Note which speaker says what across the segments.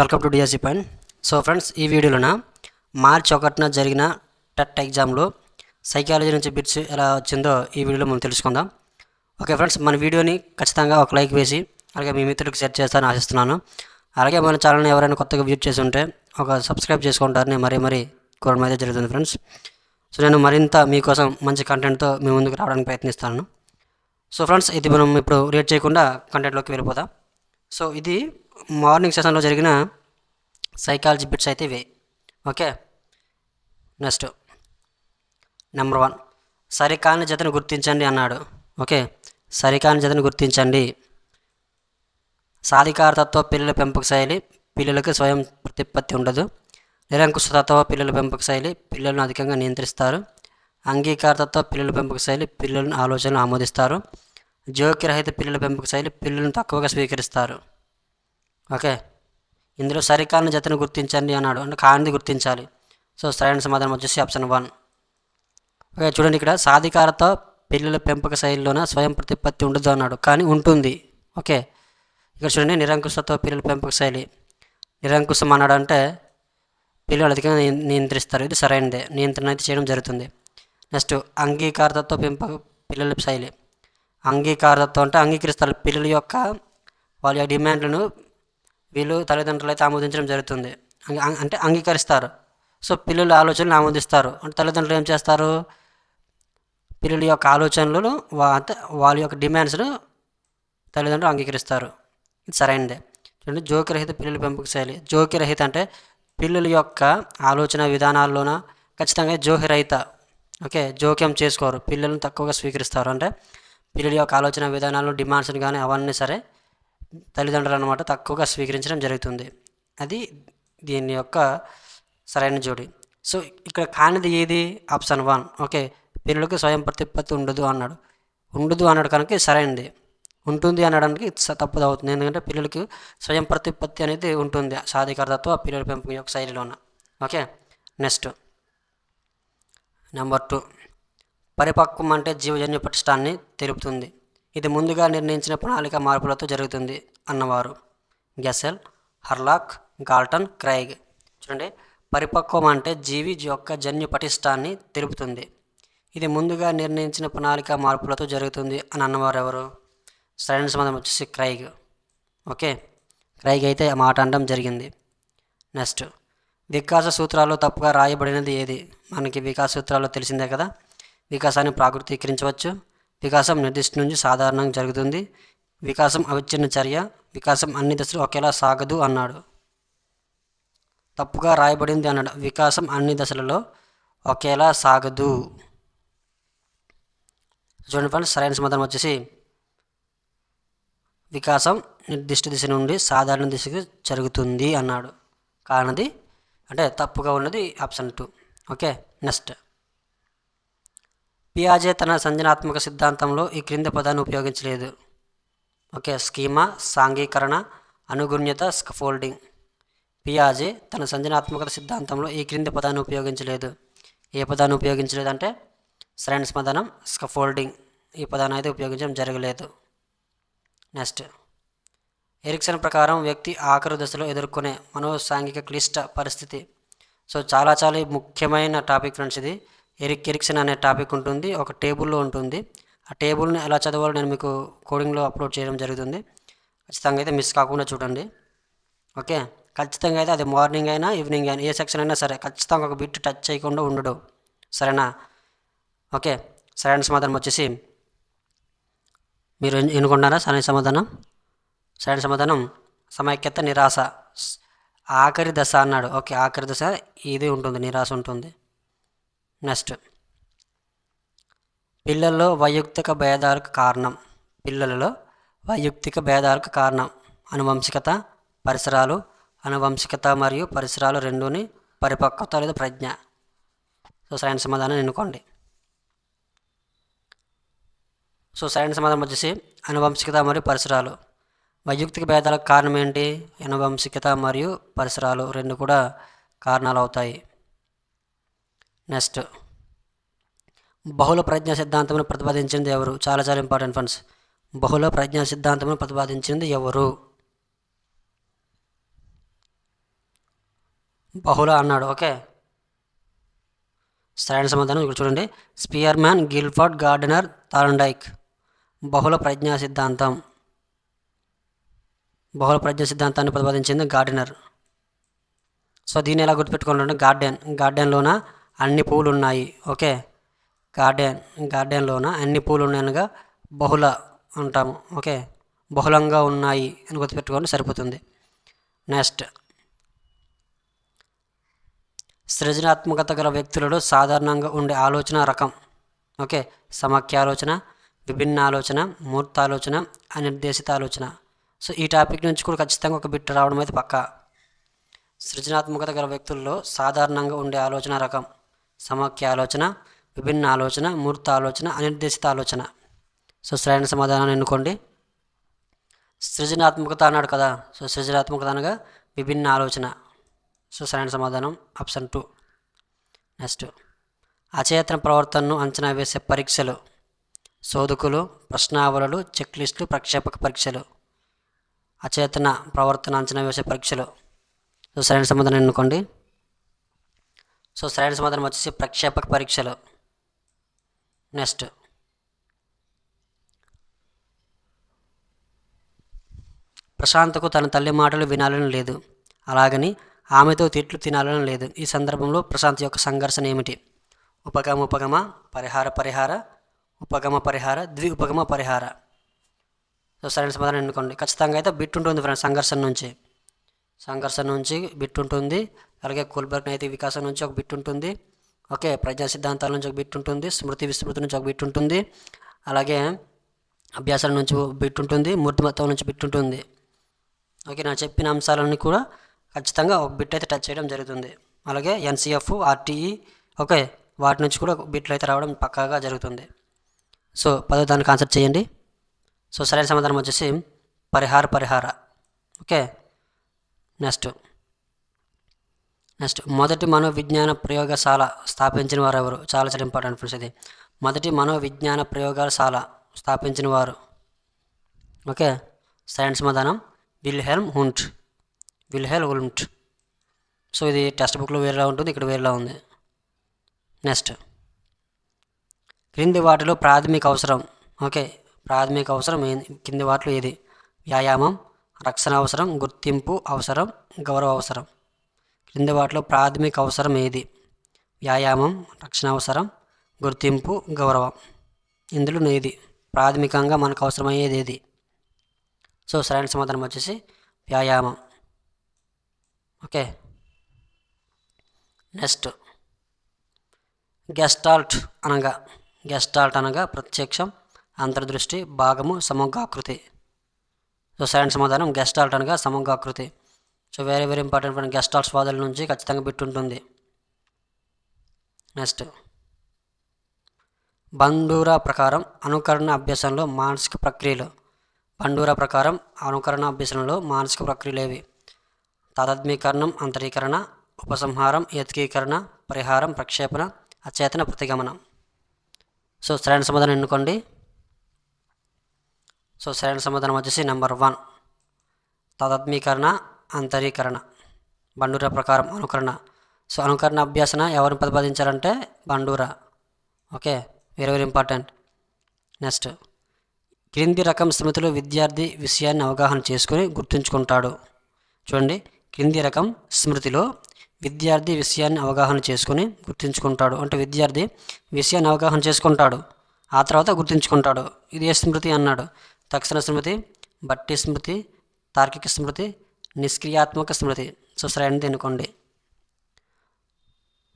Speaker 1: Welcome to DSC point so friends ఈ వీడియోలోన March ఒకటిన జరిగిన టెట్ ఎగ్జామ్లో సైకాలజీ నుంచి బిట్స్ ఎలా వచ్చిందో ఈ వీడియోలో మనం తెలుసుకుందాం. ఓకే ఫ్రెండ్స్ మన వీడియోని ఖచ్చితంగా ఒక లైక్ వేసి అలాగే మీ మిత్రులకు షేర్ చేస్తారని ఆశిస్తున్నాను. అలాగే మన ఛానల్ని ఎవరైనా కొత్తగా వ్యూట్ చేసి ఉంటే ఒక సబ్స్క్రైబ్ చేసుకుంటారని మరీ మరీ కోరడం అయితే జరుగుతుంది ఫ్రెండ్స్ సో నేను మరింత మీకోసం మంచి కంటెంట్తో మీ ముందుకు రావడానికి ప్రయత్నిస్తాను. సో ఫ్రెండ్స్ ఇది మనం ఇప్పుడు రేట్ చేయకుండా కంటెంట్లోకి వెళ్ళిపోదాం. సో ఇది మార్నింగ్ సెషన్లో జరిగిన సైకాలజీ బిట్స్ అయితే ఇవే. ఓకే? నెక్స్ట్. Number one. సరికాని జతను గుర్తించండి అన్నాడు. ఓకే? సరికాని జతను గుర్తించండి. సాధికారతత్వ పిల్లల పెంపక శైలి పిల్లలకు స్వయం ప్రతిపత్తి ఉండదు. నిరంకుశతత్వ పిల్లల పెంపక శైలి పిల్లలను అధికంగా నియంత్రిస్తారు. అంగీకారతత్వ పిల్లల పెంపక శైలి పిల్లలను ఆలోచనలు ఆమోదిస్తారు. జోక్యరహిత పిల్లల పెంపక శైలి పిల్లలను తక్కువగా స్వీకరిస్తారు. ఓకే. ఇందులో సరికాని జతను గుర్తించండి అన్నాడు. అంటే కానిది గుర్తించాలి. సో సరైన సమాధానం వచ్చేసి ఆప్షన్ వన్. ఓకే చూడండి ఇక్కడ. సాధికారత పిల్లల పెంపక శైలిలోన స్వయం ప్రతిపత్తి ఉండదు అన్నాడు. కానీ ఉంటుంది. ఓకే. ఇక్కడ చూడండి నిరంకుశతో పిల్లల పెంపక శైలి. నిరంకుశం అన్నాడు అంటే పిల్లలు అధికంగా నియంత్రిస్తారు. ఇది సరైనదే. నియంత్రణ అయితే చేయడం జరుగుతుంది. నెక్స్ట్ అంగీకారతతో పెంపక పిల్లల శైలి. అంగీకారతతో అంటే అంగీకరిస్తారు. పిల్లల యొక్క వాళ్ళ యొక్క డిమాండ్లను వీళ్ళు తల్లిదండ్రులు అయితే ఆమోదించడం జరుగుతుంది. అంగ- అంటే అంగీకరిస్తారు. సో పిల్లల ఆలోచనలు ఆమోదిస్తారు. అంటే తల్లిదండ్రులు ఏం చేస్తారు? పిల్లల యొక్క ఆలోచనలు వా వాళ్ళ యొక్క డిమాండ్స్ను తల్లిదండ్రులు అంగీకరిస్తారు. ఇది సరైనదే. చూడండి జోకిరహిత పిల్లల పెంపక శైలి. జోకిరహిత అంటే పిల్లల యొక్క ఆలోచన విధానాల్లోన ఖచ్చితంగా జోహిరహిత ఓకే జోక్యం చేసుకోరు. పిల్లలను తక్కువగా స్వీకరిస్తారు. అంటే పిల్లల యొక్క ఆలోచన విధానాలు డిమాండ్స్ని కానీ అవన్నీ సరే తల్లిదండ్రులు అనమాట తక్కువగా స్వీకరించడం జరుగుతుంది. అది దీని యొక్క సరైన జోడి. సో ఇక్కడ కానిది ఏది? Option one. ఓకే పిల్లలకు స్వయం ప్రతిపత్తి ఉండదు అన్నాడు. ఉండదు అన్నాడు కనుక సరైనది. ఉంటుంది అనడానికి స- తప్పుది అవుతుంది. ఎందుకంటే పిల్లలకి స్వయం ప్రతిపత్తి అనేది ఉంటుంది. సాధికారతత్వ పిల్లల పెంపకం యొక్క శైలిలోన. Okay next. Number two. పరిపక్వం అంటే జీవజన్య పటిష్టాన్ని తెలుపుతుంది. ఇది ముందుగా నిర్ణయించిన ప్రణాళిక మార్పులతో జరుగుతుంది. అన్నవారు. Gesell Hurlock Galton Craig. చూడండి పరిపక్వం అంటే జీవి యొక్క జన్యు పటిష్టాన్ని తెలుపుతుంది. ఇది ముందుగా నిర్ణయించిన ప్రణాళిక మార్పులతో జరుగుతుంది అని అన్నవారు ఎవరు? సరైన సంబంధం వచ్చేసి క్రైగ్. ఓకే క్రైగ్ అయితే మాట అనడం జరిగింది. నెక్స్ట్ వికాస సూత్రాల్లో తప్పుగా రాయబడినది ఏది? మనకి వికాస సూత్రాల్లో తెలిసిందే కదా. వికాసాన్ని ప్రాకృతీకరించవచ్చు. వికాసం నిర్దిష్ట నుంచి సాధారణంగా జరుగుతుంది. వికాసం అవిచ్ఛిన్న చర్య వికాసం అన్ని దశలు ఒకేలా సాగదు అన్నాడు. తప్పుగా రాయబడింది అన్నాడు. వికాసం అన్ని దశలలో ఒకేలా సాగదు. చూడండి ఫ్రెండ్స్ సరైన సమాధానం వచ్చేసి వికాసం నిర్దిష్ట దిశ నుండి సాధారణ దిశకు జరుగుతుంది అన్నాడు. కానది అంటే తప్పుగా ఉన్నది ఆప్షన్ టూ. Okay next. పియాజే తన సంజనాత్మక సిద్ధాంతంలో ఈ క్రింద పదాన్ని ఉపయోగించలేదు. ఓకే స్కీమా సాంఘీకరణ అనుగుణ్యత స్కఫోల్డింగ్. పియాజే తన సంజనాత్మకత సిద్ధాంతంలో ఈ క్రింది పదాన్ని ఉపయోగించలేదు. ఏ పదాన్ని ఉపయోగించలేదు అంటే సరైన సమాధానం స్కఫోల్డింగ్. ఈ పదాన్ని అయితే ఉపయోగించడం జరగలేదు. నెక్స్ట్. ఎరిక్సన్ ప్రకారం వ్యక్తి ఆఖరు దశలో ఎదుర్కొనే మనోసాంఘిక క్లిష్ట పరిస్థితి. సో చాలా చాలా ముఖ్యమైన టాపిక్ ఫ్రెండ్స్ ఇది. ఎరిక్ ఎరిక్సన్ అనే టాపిక్ ఉంటుంది ఒక టేబుల్లో ఉంటుంది. ఆ టేబుల్ని ఎలా చదవాలో నేను మీకు కోడింగ్లో అప్లోడ్ చేయడం జరుగుతుంది. ఖచ్చితంగా అయితే మిస్ కాకుండా చూడండి. ఓకే? ఖచ్చితంగా అయితే అది మార్నింగ్ అయినా ఈవినింగ్ అయినా ఏ సెక్షన్ అయినా సరే ఖచ్చితంగా ఒక బిట్ టచ్ చేయకుండా ఉండడు. సరేనా? ఓకే? సరైన సమాధానం వచ్చేసి. మీరు ఎన్నుకున్నారా? సరైన సమాధానం. సరైన సమాధానం. సమైక్యత నిరాశ. ఆఖరి దశ అన్నాడు. ఓకే ఆఖరి దశ ఇది ఉంటుంది నిరాశ ఉంటుంది. నెక్స్ట్. పిల్లల్లో వైయక్తిక భేదాలకు కారణం. పిల్లలలో వైయక్తిక భేదాలకు కారణం. అనువంశికత పరిసరాలు అనువంశికత మరియు పరిసరాలు రెండుని పరిపక్వత లేదా ప్రజ్ఞ. సో సరైన సమాధానం ఎన్నుకోండి. సో సరైన సమాధానం వచ్చేసి అనువంశికత మరియు పరిసరాలు. వైయక్తిక భేదాలకు కారణం ఏంటి? అనువంశికత మరియు పరిసరాలు రెండు కూడా కారణాలు అవుతాయి. నెక్స్ట్. బహుళ ప్రజ్ఞా సిద్ధాంతమును ప్రతిపాదించింది ఎవరు? చాలా చాలా ఇంపార్టెంట్ ఫ్రెండ్స్ బహుళ ప్రజ్ఞా సిద్ధాంతమును ప్రతిపాదించింది ఎవరు? బహుళ అన్నాడు. ఓకే. సరైన సమాధానం ఇక్కడ చూడండి. Spearman Guilford Gardner Thorndike. బహుళ ప్రజ్ఞా సిద్ధాంతం. బహుళ ప్రజ్ఞా సిద్ధాంతాన్ని ప్రతిపాదించింది గార్డెనర్. సో దీన్ని ఎలా గుర్తుపెట్టుకోవాలంటే గార్డెన్. గార్డెన్లోన అన్ని పూలు ఉన్నాయి. ఓకే. గార్డెన్ గార్డెన్లోన? అన్ని పూలు ఉన్నాయనగా బహుళ అంటాము. ఓకే? బహుళంగా ఉన్నాయి అని గుర్తుపెట్టుకోండి సరిపోతుంది. నెక్స్ట్. సృజనాత్మకత గల వ్యక్తులలో సాధారణంగా ఉండే ఆలోచన రకం. ఓకే? సమాఖ్య ఆలోచన విభిన్న ఆలోచన మూర్త ఆలోచన అనిర్దేశిత ఆలోచన సో ఈ టాపిక్ నుంచి కూడా ఖచ్చితంగా ఒక బిట్ రావడం అయితే పక్కా. సృజనాత్మకత గల వ్యక్తుల్లో సాధారణంగా ఉండే ఆలోచన రకం. సమాఖ్య ఆలోచన విభిన్న ఆలోచన మూర్త ఆలోచన అనిర్దేశిత ఆలోచన సో సరైన సమాధానాన్ని ఎన్నుకోండి. సృజనాత్మకత అన్నాడు కదా సో సృజనాత్మకత అనగా విభిన్న ఆలోచన సో సరైన సమాధానం ఆప్షన్ టూ. నెక్స్ట్ అచేతన ప్రవర్తనను అంచనా వేసే పరీక్షలు. శోధకులు ప్రశ్నావళులు చెక్ లిస్టులు ప్రక్షేపక పరీక్షలు. అచేతన ప్రవర్తన అంచనా వేసే పరీక్షలు. సో సరైన సమాధానం ఎన్నుకోండి. సో సరైన సమాధానం వచ్చేసి ప్రక్షేపక పరీక్షలు. నెక్స్ట్. ప్రశాంతకు తన తల్లి మాటలు వినాలని లేదు. అలాగని ఆమెతో తిట్లు తినాలని లేదు. ఈ సందర్భంలో ప్రశాంత్ యొక్క సంఘర్షణ ఏమిటి? ఉపగమ ఉపగమ పరిహార పరిహార ఉపగమ పరిహార ద్వి ఉపగమ పరిహార. సో సరైన సమాధానం ఎన్నుకోండి. ఖచ్చితంగా అయితే బిట్ ఉంటుంది ఫ్రెండ్స్ సంఘర్షణ నుంచి. సంఘర్షణ నుంచి బిట్ ఉంటుంది. అలాగే కుల్బర్గ్ నైతిక వికాసం నుంచి ఒక బిట్ ఉంటుంది. ఓకే ప్రజా సిద్ధాంతాల నుంచి ఒక బిట్ ఉంటుంది స్మృతి విస్మృతి నుంచి ఒక బిట్ ఉంటుంది అలాగే అభ్యాసాల నుంచి ఒక బిట్ ఉంటుంది మూర్తిమత్వం నుంచి బిట్ ఉంటుంది ఓకే నా చెప్పిన అంశాలన్నీ కూడా ఖచ్చితంగా ఒక బిట్ అయితే టచ్ చేయడం జరుగుతుంది. అలాగే ఎన్సీఎఫ్ ఆర్టీఈ ఓకే వాటి నుంచి కూడా బిట్లు అయితే రావడం పక్కాగా జరుగుతుంది. సో పదో దానికి ఆన్సర్ చేయండి. సో సరైన సమాధానం వచ్చేసి పరిహార పరిహార. Okay next. నెక్స్ట్ మొదటి మనోవిజ్ఞాన ప్రయోగశాల స్థాపించిన వారు ఎవరు చాలా చాలా ఇంపార్టెంట్ ఫ్రెండ్స్ ఇది. మొదటి మనోవిజ్ఞాన ప్రయోగశాల స్థాపించిన వారు ఓకే? సైన్స్ సమాధానం Wilhelm Wundt. Wilhelm Wundt so ఇది టెక్స్ట్ బుక్లో వేరేలా ఉంటుంది ఇక్కడ వేరేలా ఉంది. నెక్స్ట్ క్రింది వాటిలో ప్రాథమిక అవసరం. ఓకే? ప్రాథమిక అవసరం ఏంది కింది వాటిలో ఏది? వ్యాయామం రక్షణ అవసరం గుర్తింపు అవసరం గౌరవ అవసరం. క్రింది వాటిలో ప్రాథమిక అవసరం ఏది? వ్యాయామం రక్షణ అవసరం గుర్తింపు గౌరవం. ఇందులో ఏది? ప్రాథమికంగా మనకు అవసరమయ్యేది ఏది? సో సరైన సమాధానం వచ్చేసి వ్యాయామం. ఓకే? నెక్స్ట్. గెస్టాల్ట్ అనగా గెస్టాల్ట్ అనగా ప్రత్యక్షం అంతర్దృష్టి భాగము సమగ్రాకృతి. సో సరైన సమాధానం గెస్టాల్ట్ అనగా సమగ్రాకృతి. So very very important Gestalt వాదల నుంచి ఖచ్చితంగా బిట్టుంటుంది నెక్స్ట్ బండూరా ప్రకారం అనుకరణ అభ్యాసంలో మానసిక ప్రక్రియలు. బండూరా ప్రకారం అనుకరణ అభ్యసనంలో మానసిక ప్రక్రియలు ఏవి? తాదాత్మీకరణం అంతరీకరణ ఉపసంహారం ఏతికీకరణ పరిహారం ప్రక్షేపణ అచేతన ప్రతిగమనం. సో సరైన సమాధానం ఎన్నుకోండి. సో సరైన సమాధానం వచ్చేసి నెంబర్ వన్. తాదాత్మీకరణ అంతరీకరణ బండూరా ప్రకారం అనుకరణ. సో అనుకరణ అభ్యాసన ఎవరిని ప్రతిపాదించారంటే Bandura. Okay? Very very important next క్రింది రకం స్మృతిలో విద్యార్థి విషయాన్ని అవగాహన చేసుకుని గుర్తుంచుకుంటాడు. చూడండి. క్రింది రకం స్మృతిలో విద్యార్థి విషయాన్ని అవగాహన చేసుకుని గుర్తుంచుకుంటాడు. అంటే విద్యార్థి విషయాన్ని అవగాహన చేసుకుంటాడు. ఆ తర్వాత గుర్తుంచుకుంటాడు. ఇది ఏ స్మృతి అన్నాడు. తక్షణ స్మృతి బట్టి స్మృతి తార్కిక స్మృతి నిష్క్రియాత్మక స్మృతి. సో సరైనది ఎన్నుకోండి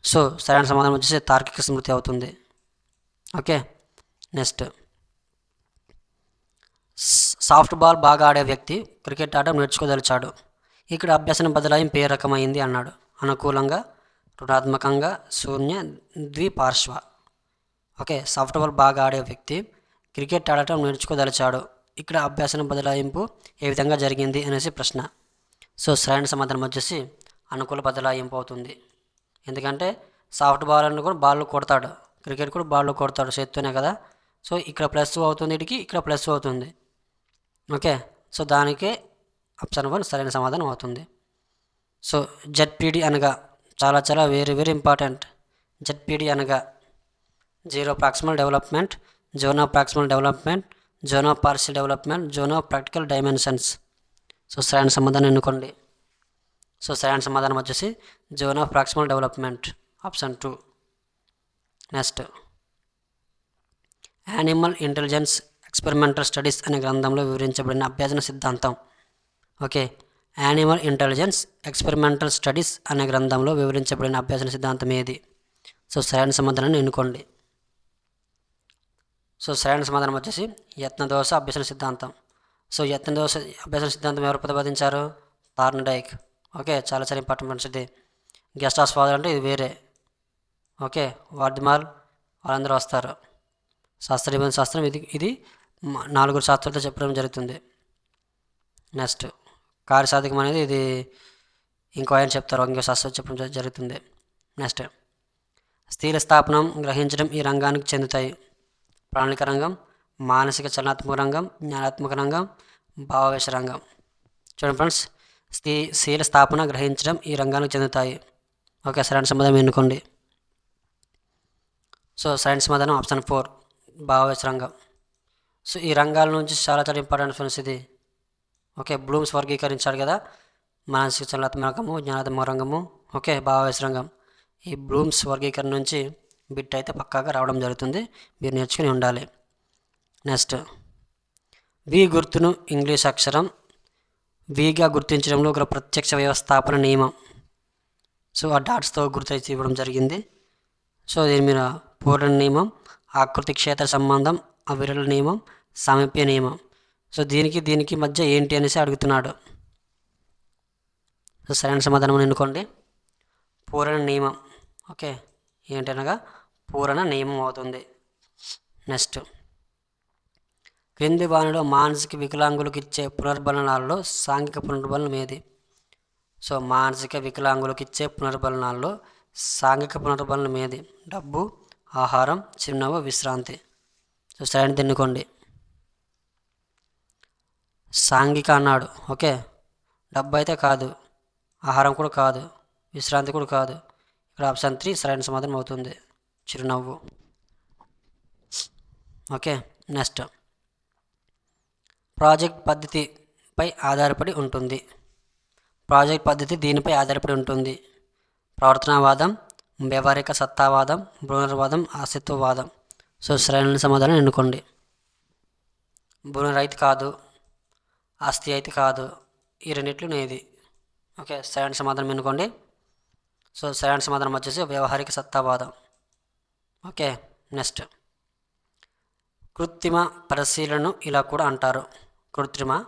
Speaker 1: సో సరైన సమాధానం వచ్చేసి తార్కిక స్మృతి అవుతుంది. ఓకే? నెక్స్ట్. సాఫ్ట్ బాల్ బాగా ఆడే వ్యక్తి క్రికెట్ ఆట నేర్చుకోదలిచాడు. ఇక్కడ అభ్యసన బదలాయింపు ఏ రకమైంది అన్నాడు. అనుకూలంగా రుణాత్మకంగా శూన్య ద్విపార్శ్వ. ఓకే? సాఫ్ట్ బాల్ బాగా ఆడే వ్యక్తి క్రికెట్ ఆడటం నేర్చుకోదలిచాడు. ఇక్కడ అభ్యసన బదలాయింపు ఏ విధంగా జరిగింది అనేసి ప్రశ్న. సో సరైన సమాధానం వచ్చేసి అనుకూల బదలాయింపు అవుతుంది ఎందుకంటే సాఫ్ట్ బాల్ అని కూడా బాల్ కొడతాడు. క్రికెట్ కూడా బాల్ కొడతాడు చేత్తోనే కదా. సో ఇక్కడ ప్లస్ అవుతుంది ఇటుకి ఇక్కడ ప్లస్ అవుతుంది. ఓకే? సో దానికే ఆప్షన్ వన్ సరైన సమాధానం అవుతుంది. సో జెడ్పీడి అనగా చాలా చాలా వెరీ వెరీ ఇంపార్టెంట్. జెడ్పీడి అనగా zero proximal development zone of proximal development zone of partial development zone of practical dimensions. So సరైన సమాధానం ఎన్నుకోండి. సో సరైన సమాధానం వచ్చేసి zone of proximal development option two. Next. Animal intelligence experimental studies అనే గ్రంథంలో వివరించబడిన అభ్యసన సిద్ధాంతం. Okay. Animal intelligence experimental studies అనే గ్రంథంలో వివరించబడిన అభ్యసన సిద్ధాంతం ఏది? సో సరైన సమాధానాన్ని ఎన్నుకోండి. సో సరైన సమాధానం వచ్చేసి యత్నదోష అభ్యసన సిద్ధాంతం. సో ఎత్తున దోశ అభ్యాస సిద్ధాంతం ఎవరు ప్రతిపాదించారు? తార్న్ డైక్. ఓకే చాలా చాలా ఇంపార్టెంట్ ఇది. గెస్ట్ హౌస్ ఫాదర్ అంటే ఇది వేరే. ఓకే వార్డిమాల్ వాళ్ళందరూ వస్తారు. శాస్త్రీయ శాస్త్రం ఇది ఇది నాలుగు శాస్త్రాలతో చెప్పడం జరుగుతుంది. నెక్స్ట్ కార్యసాధకం అనేది ఇది ఇంకో ఆయన చెప్తారు ఇంకో శాస్త్రం చెప్పడం జరుగుతుంది. నెక్స్ట్ స్థిర స్థాపనం గ్రహించడం ఈ రంగానికి చెందుతాయి. ప్రాణిక రంగం మానసిక చలనాత్మక రంగం జ్ఞానాత్మక రంగం భావవేశ రంగం. చూడండి ఫ్రెండ్స్ స్థీ శీల స్థాపన గ్రహించడం ఈ రంగానికి చెందుతాయి. ఓకే సరైన సమాధానం ఎన్నుకోండి. సో సైన్స్ సమాధానం ఆప్షన్ ఫోర్ భావవేశ రంగం. సో ఈ రంగాల నుంచి చాలా చాలా ఇంపార్టెంట్ ఫ్రెండ్స్ ఇది. ఓకే బ్లూమ్స్ వర్గీకరించాడు కదా. మానసిక చలనాత్మక రంగము జ్ఞానాత్మక రంగము ఓకే భావవేశ రంగం. ఈ బ్లూమ్స్ వర్గీకరణ నుంచి బిట్ అయితే పక్కాగా రావడం జరుగుతుంది. మీరు నేర్చుకుని ఉండాలి. నెక్స్ట్. వి గుర్తును ఇంగ్లీష్ అక్షరం. విగా గుర్తించడంలో ఒక ప్రత్యక్ష వ్యవస్థాపన నియమం. సో ఆ డాట్స్తో గుర్తు ఇవ్వడం జరిగింది. సో దీని మీద పూర్ణ నియమం ఆకృతి క్షేత్ర సంబంధం అవిరల నియమం సామీప్య నియమం. సో దీనికి దీనికి మధ్య ఏంటి అనేసి అడుగుతున్నాడు. సో సరైన సమాధానం ఎన్నుకోండి. పూరణ నియమం. ఓకే. ఏంటనగా? పూరణ నియమం అవుతుంది. నెక్స్ట్. క్రింది వానిలో మానసిక వికలాంగులకు ఇచ్చే పునర్బలనాలలో సాంఘిక పునర్బలనం ఏది? సో మానసిక వికలాంగులకు ఇచ్చే పునర్బలనాల్లో సాంఘిక పునర్బలనం ఏది? డబ్బు ఆహారం చిరునవ్వు విశ్రాంతి. సో సరైన తిన్నుకోండి. సాంఘిక అన్నాడు. ఓకే. డబ్బు అయితే కాదు. ఆహారం కూడా కాదు. విశ్రాంతి కూడా కాదు. ఇక్కడ ఆప్షన్ త్రీ సరైన సమాధానం అవుతుంది. చిరునవ్వు. ఓకే. నెక్స్ట్. ప్రాజెక్ట్ పద్ధతిపై ఆధారపడి ఉంటుంది. ప్రాజెక్ట్ పద్ధతి దీనిపై ఆధారపడి ఉంటుంది. ప్రవర్తనవాదం వ్యవహారిక సత్తావాదం బృహర్వాదం అస్తిత్వవాదం. సో సరైన సమాధానం ఎన్నుకోండి. బృహర్ అయితే కాదు ఆస్తి అయితే కాదు ఈ రెండిట్లు నేది. ఓకే సరైన సమాధానం ఎన్నుకోండి. సో సరైన సమాధానం వచ్చేసి వ్యవహారిక సత్తావాదం. Okay next. కృత్రిమ పరిశీలనను ఇలా కూడా అంటారు. కృత్రిమ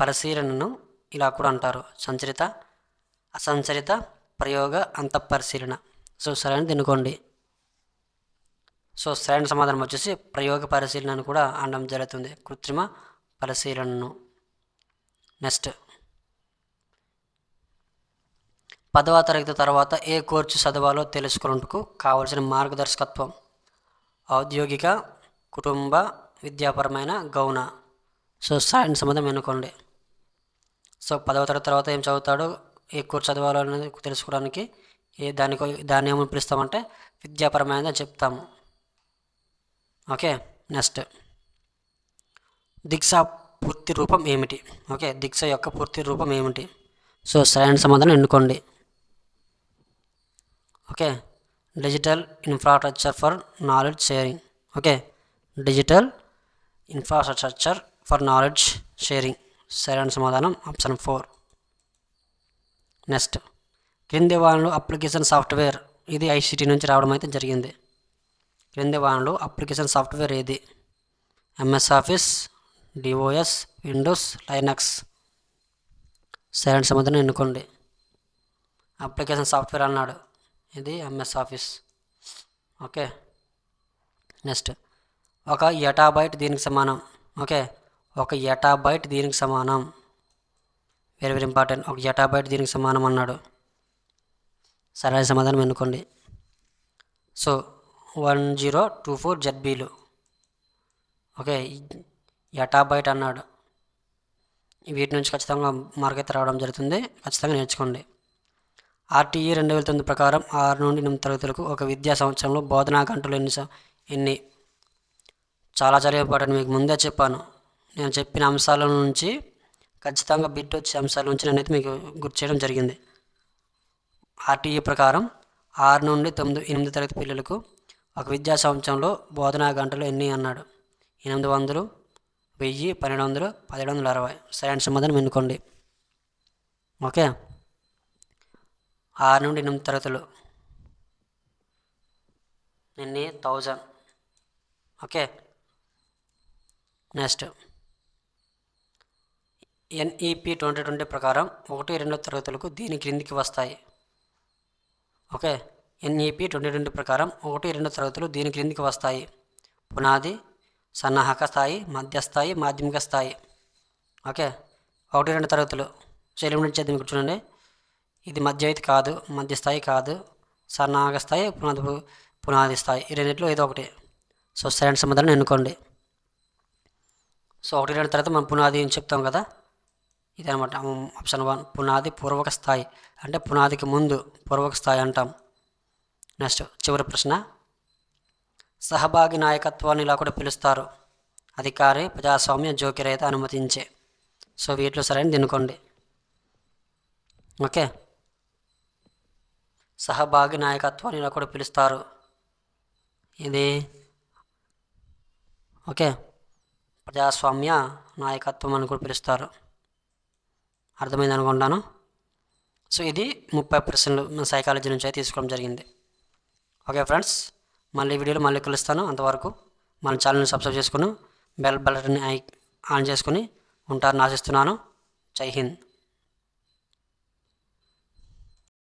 Speaker 1: పరిశీలనను ఇలా కూడా అంటారు. సంచరిత అసంచరిత ప్రయోగ అంతఃపరిశీలన. సో సరైన తినుకోండి. సో సరైన సమాధానం వచ్చేసి ప్రయోగ పరిశీలనను కూడా అనడం జరుగుతుంది. కృత్రిమ పరిశీలనను. నెక్స్ట్. పదవ తరగతి తర్వాత ఏ కోర్సు చదవాలో తెలుసుకునేందుకు కావలసిన మార్గదర్శకత్వం. ఔద్యోగిక కుటుంబ విద్యాపరమైన గౌణ. సో సైన్స్ సంబంధం ఎన్నుకోండి. సో పదవ తరగతి తర్వాత ఏం చదువుతాడో? ఎక్కువ చదవాలనేది చదవాలో అనేది తెలుసుకోవడానికి ఏ దానికో దాన్ని ఏమని పిలుస్తామంటే విద్యాపరమైనది అని చెప్తాము. ఓకే? నెక్స్ట్. దీక్ష పూర్తి రూపం ఏమిటి? ఓకే? దీక్ష యొక్క పూర్తి రూపం ఏమిటి? సో సరైన సమాధానం ఎన్నుకోండి. Okay? Digital infrastructure for knowledge sharing. Okay? Digital infrastructure for knowledge sharing సరైన సమాధానం ఆప్షన్ ఫోర్ నెక్స్ట్ క్రింది వానలో అప్లికేషన్ సాఫ్ట్వేర్. ఇది ఐసిటీ నుంచి రావడం అయితే జరిగింది. క్రింది వానలో అప్లికేషన్ సాఫ్ట్వేర్ ఏది? MS office DOS Windows Linux సరైన సమాధానం ఎన్నుకోండి. అప్లికేషన్ సాఫ్ట్వేర్ అన్నాడు. ఇది ఎంఎస్ ఆఫీస్ ఓకే. నెక్స్ట్ ఒక ఎటాబైట్ దీనికి సమానం. ఓకే. ఒక ఎటాబైట్ దీనికి సమానం. Very very important. ఒక ఎటాబైట్ దీనికి సమానం అన్నాడు. సరైన సమాధానం ఎన్నుకోండి. So one zero two four జెడ్బీలు. Okay ఎటాబైట్ అన్నాడు. వీటి నుంచి ఖచ్చితంగా మార్కెట్ రావడం జరుగుతుంది. ఖచ్చితంగా నేర్చుకోండి. ఆర్టీఈ రెండు వేల తొమ్మిది ప్రకారం ఆరు నుండి ఎనిమిది తరగతులకు ఒక విద్యా సంవత్సరంలో బోధనా గంటలు ఎన్ని ఎన్ని? చాలా చాలా ఇంపార్టెంట్. మీకు ముందే చెప్పాను. నేను చెప్పిన అంశాల నుంచి ఖచ్చితంగా బిట్ వచ్చే అంశాల నుంచి నేనైతే మీకు గుర్తు చేయడం జరిగింది. ఆర్టీఈ ప్రకారం ఆరు నుండి తొమ్మిది ఎనిమిది తరగతి పిల్లలకు ఒక విద్యా సంవత్సరంలో బోధనా గంటలు ఎన్ని అన్నాడు? ఎనిమిది వందలు వెయ్యి పన్నెండు వందలు పదిహేడు వందల అరవై. సరైన సమాధానం ఎన్నుకోండి. ఓకే? ఆరు నుండి ఎనిమిది తరగతులు. ఎన్ని? Thousand. Okay? Next. NEP twenty twenty ప్రకారం ఒకటి రెండు తరగతులకు దీని క్రిందికి వస్తాయి. ఓకే? ఎన్ఈపి ట్వంటీ ట్వంటీ ప్రకారం ఒకటి రెండు తరగతులు దీని క్రిందికి వస్తాయి. పునాది సన్నాహక స్థాయి మధ్యస్థాయి మాధ్యమిక స్థాయి. ఓకే? ఒకటి రెండు తరగతులు. సో నుంచి చేద్దాం ఇక్కడ చూడండి. ఇది మధ్య అయితే కాదు మధ్యస్థాయి కాదు. సన్నాహక స్థాయి పునాది పునాది స్థాయి. ఈ రెండింటిలో ఏదో ఒకటి. సో సరైన సమాధానం ఎన్నుకోండి. సో ఒకటి రెండు తర్వాత మనం పునాది అని చెప్తాం కదా? ఇది అనమాట ఆప్షన్ వన్ పునాది పూర్వక స్థాయి. అంటే పునాదికి ముందు పూర్వక స్థాయి అంటాం. నెక్స్ట్ చివరి ప్రశ్న. సహభాగి నాయకత్వాన్ని ఇలా కూడా పిలుస్తారు. అధికారి ప్రజాస్వామ్య జోకిరేత అనుమతించే. సో వీటిలో సరైన దినుకోండి ఓకే. సహభాగి నాయకత్వాన్ని ఇలా కూడా పిలుస్తారు. ఇది ఓకే. ప్రజాస్వామ్య నాయకత్వం అని కూడా పిలుస్తారు. అర్థమైంది అనుకుంటాను. సో ఇది ముప్పై పర్సెంట్ సైకాలజీ నుంచి అయితే తీసుకోవడం జరిగింది. ఓకే ఫ్రెండ్స్ మళ్ళీ వీడియోలో మళ్ళీ కలుస్తాను. అంతవరకు మన ఛానల్ని సబ్స్క్రైబ్ చేసుకుని బెల్ బటన్ని ఆన్ చేసుకుని ఉంటారని ఆశిస్తున్నాను. జై హింద్.